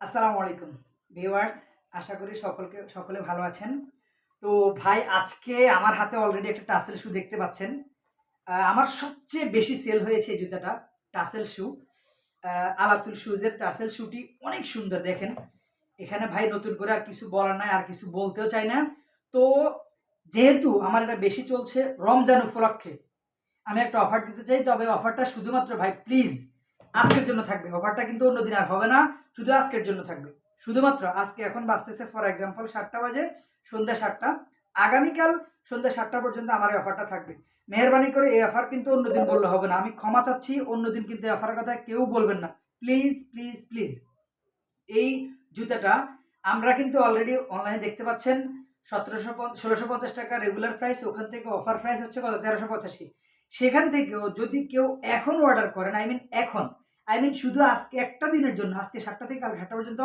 আসসালামু আলাইকুম। ভিউয়ার্স, আশা করি সকলকে সকলে ভালো আছেন। তো ভাই, আজকে আমার হাতে অলরেডি একটা টাসেল শু দেখতে পাচ্ছেন। আমার সবচেয়ে বেশি সেল হয়েছে এই জুতাটা, টাসেল শু আলাতুল শুজের টাসেল শুটি অনেক সুন্দর, দেখেন। এখানে ভাই নতুন করে আর কিছু বলার নাই, আর কিছু বলতেও চাই না। তো যেহেতু আমার এটা বেশি চলছে রমজান উপলক্ষে, আমি একটা অফার দিতে চাই, তবে অফারটা শুধুমাত্র ভাই প্লিজ আজকের জন্য থাকবে, অফারটা কিন্তু অন্যদিন আর হবে না, শুধু আজকের জন্য থাকবে। শুধুমাত্র আজকে এখন বাঁচতেছে ফর এক্সাম্পল সাতটা বাজে, সন্ধ্যা সাতটা। আগামীকাল সন্ধ্যা সাতটা পর্যন্ত আমার এই অফারটা থাকবে। মেহরবানি করে এই অফার কিন্তু অন্যদিন বললে হবে না। আমি ক্ষমা চাচ্ছি, অন্যদিন কিন্তু এই অফারের কথা কেউ বলবেন না। Please please please. এই জুতাটা আমরা কিন্তু অলরেডি অনলাইনে দেখতে পাচ্ছেন, সতেরোশো ষোলোশো পঞ্চাশ টাকা রেগুলার প্রাইস ওখান থেকে অফার প্রাইস হচ্ছে কত? তেরোশো পঁচাশি। সেখান থেকেও যদি কেউ এখন অর্ডার করেন আই মিন এখন আই মিন শুধু আজকে একটা দিনের জন্য, আজকে সাতটা থেকে কাল সাতটা পর্যন্ত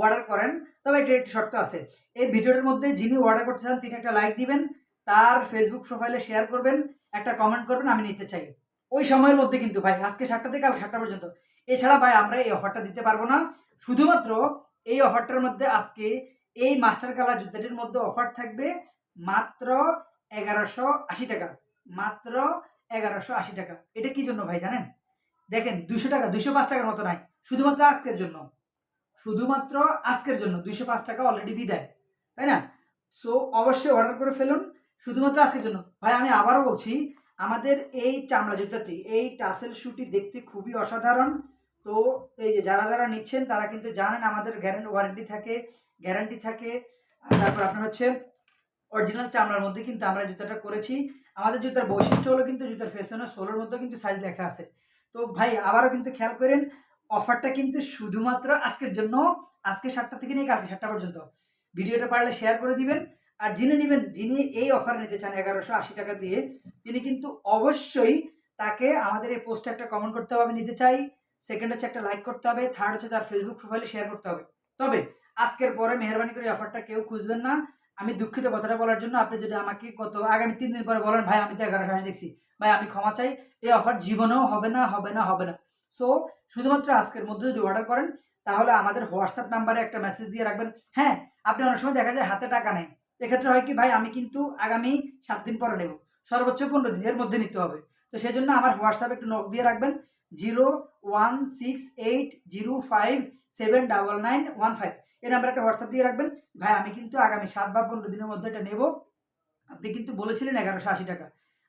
অর্ডার করেন। তবে এটা একটি শর্ত আছে। এই ভিডিওটার মধ্যে যিনি অর্ডার করতে চান, তিনি একটা লাইক দিবেন, তার ফেসবুক প্রোফাইলে শেয়ার করবেন, একটা কমেন্ট করবেন, আমি নিতে চাই। ওই সময়ের মধ্যে কিন্তু ভাই, আজকে সাতটা থেকে কাল সাতটা পর্যন্ত। এছাড়া ভাই, আমরা এই অফারটা দিতে পারব না। শুধুমাত্র এই অফারটার মধ্যে আজকে এই মাস্টার কালার জুতাটির মধ্যে অফার থাকবে মাত্র এগারোশো আশি টাকা। মাত্র এগারোশো আশি টাকা। এটা কি জন্য ভাই, জানেন? দেখেন দুশো টাকা দুশো পাঁচ টাকার মতো নাই, শুধুমাত্র আজকের জন্য। শুধুমাত্র আজকের জন্য দুশো পাঁচ টাকা অলরেডি বিদায়, তাই না? সো অবশ্যই অর্ডার করে ফেলুন, শুধুমাত্র আজকের জন্য। ভাই, আমি আবারও বলছি, আমাদের এই চামড়া জুতাটি এই টাসেল শুটি দেখতে খুবই অসাধারণ। তো, এই যে যারা যারা নিচ্ছেন, তারা কিন্তু জানেন আমাদের গ্যারেন্টি ওয়ারেন্টি থাকে গ্যারান্টি থাকে। তারপর আপনার হচ্ছে অরিজিনাল চামড়ার মধ্যে কিন্তু আমরা জুতাটা করেছি। আমাদের জুতার বৈশিষ্ট্য হলো কিন্তু জুতার ফেশনে সোলের মধ্যে কিন্তু সাইজ লেখা আছে। তো ভাই, আবারও কিন্তু খেয়াল করেন অফারটা কিন্তু শুধুমাত্র আজকের জন্য, আজকে সাতটা থেকে নিয়ে কালকে সাতটা পর্যন্ত। ভিডিওটা পারলে শেয়ার করে দিবেন, আর যিনি নেবেন, যিনি এই অফার নিতে চান এগারোশো আশি টাকা দিয়ে, তিনি কিন্তু অবশ্যই তাকে আমাদের এই পোস্টে একটা কমেন্ট করতে হবে নিতে চাই। সেকেন্ড হচ্ছে একটা লাইক করতে হবে থার্ড হচ্ছে তার ফেসবুক প্রোফাইলে শেয়ার করতে হবে। তবে, আজকের পরে মেহরবানি করে অফারটা কেউ খুঁজবেন না। আমি দুঃখিত কথাটা বলার জন্য আপনি যদি আমাকে কত আগামী তিন দিন পরে বলেন, ভাই, আমি তো এগারোশো আশি দেখছি ভাই, আমি ক্ষমা চাই। এই অফার জীবনেও হবে না হবে না হবে না। সো শুধুমাত্র আজকের মধ্যে যদি অর্ডার করেন, তাহলে আমাদের হোয়াটসঅ্যাপ নাম্বারে একটা মেসেজ দিয়ে রাখবেন। হ্যাঁ আপনি অনেক সময় দেখা যায় হাতে টাকা নেই। এক্ষেত্রে হয় কি, ভাই, আমি কিন্তু আগামী সাত দিন পরে নেব। সর্বোচ্চ পনেরো দিন, এর মধ্যে নিতে হবে। তো সেই জন্য আমার হোয়াটসঅ্যাপে একটু নক দিয়ে রাখবেন। Zero one six eight zero five seven double nine one five এই নাম্বার একটা হোয়াটসঅ্যাপ দিয়ে রাখবেন। ভাই, আমি কিন্তু আগামী সাত বা পনেরো দিনের মধ্যে এটা নেব। আপনি কিন্তু বলেছিলেন এগারোশো আশি টাকা।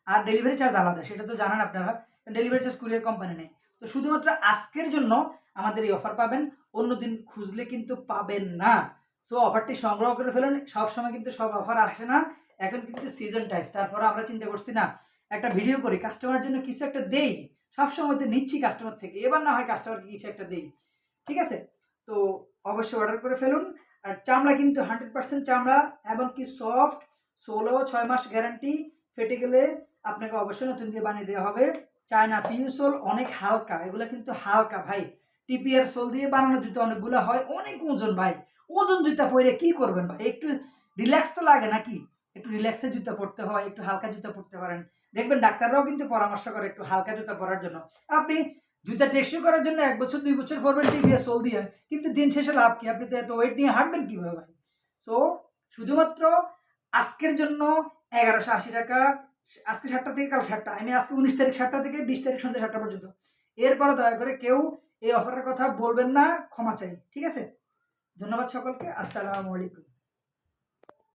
আর ডেলিভারি চার্জ আলাদা, সেটা তো জানান আপনারা। ডেলিভারি চার্জ কুরিয়ার কোম্পানি নেই। তো শুধুমাত্র আজকের জন্য আমাদের এই অফার পাবেন। অন্য দিন খুঁজলে কিন্তু পাবেন না। সো অফারটি সংগ্রহ করে ফেলুন। সব সময় কিন্তু সব অফার আসে না। এখন কিন্তু সিজন টাইপ তারপরে আমরা চিন্তা করছি না একটা ভিডিও করি কাস্টমারের জন্য কিছু একটা দেই, সবসময় তো নিচ্ছি কাস্টমার থেকে, এবার না হয় কাস্টমারকে কিছু একটা দেই, ঠিক আছে? তো অবশ্যই অর্ডার করে ফেলুন, আর চামড়া কিন্তু হান্ড্রেড পার্সেন্ট চামড়া, এবং কি সফট ষোলো ছয় মাস গ্যারান্টি ফেটে গেলে আপনাকে অবশ্যই নতুন দিয়ে বানিয়ে দেওয়া হবে। চায়না ফিউসোল অনেক হালকা, এগুলো কিন্তু হালকা ভাই। টিপিআর সোল দিয়ে বানানো জুতো অনেকগুলো হয়, অনেক ওজন ভাই। ওজন জুতা পরে কি করবেন ভাই? একটু রিল্যাক্স তো লাগে নাকি? একটু রিল্যাক্সের জুতা পরতে হয়, একটু হালকা জুতা পরতে পারেন। দেখবেন ডাক্তাররাও কিন্তু পরামর্শ করে একটু হালকা জুতা পরার জন্য। আপনি জুতা টেকসই করার জন্য এক বছর, দুই বছর পরবেন টিপিআর সোল দিয়ে কিন্তু দিন শেষে লাভ কি? আপনি তো এত ওয়েট নিয়ে হাঁটবেন কীভাবে ভাই? সো শুধুমাত্র আজকের জন্য এগারোশো আশি টাকা, আজকে সাতটা থেকে কাল সাতটা আমি আজকে উনিশ তারিখ সাতটা থেকে বিশ তারিখ সন্ধ্যা সাতটা পর্যন্ত। এরপরে দয়া করে কেউ এই অফারের কথা বলবেন না, ক্ষমা চাই, ঠিক আছে? ধন্যবাদ সকলকে, আসসালামু আলাইকুম।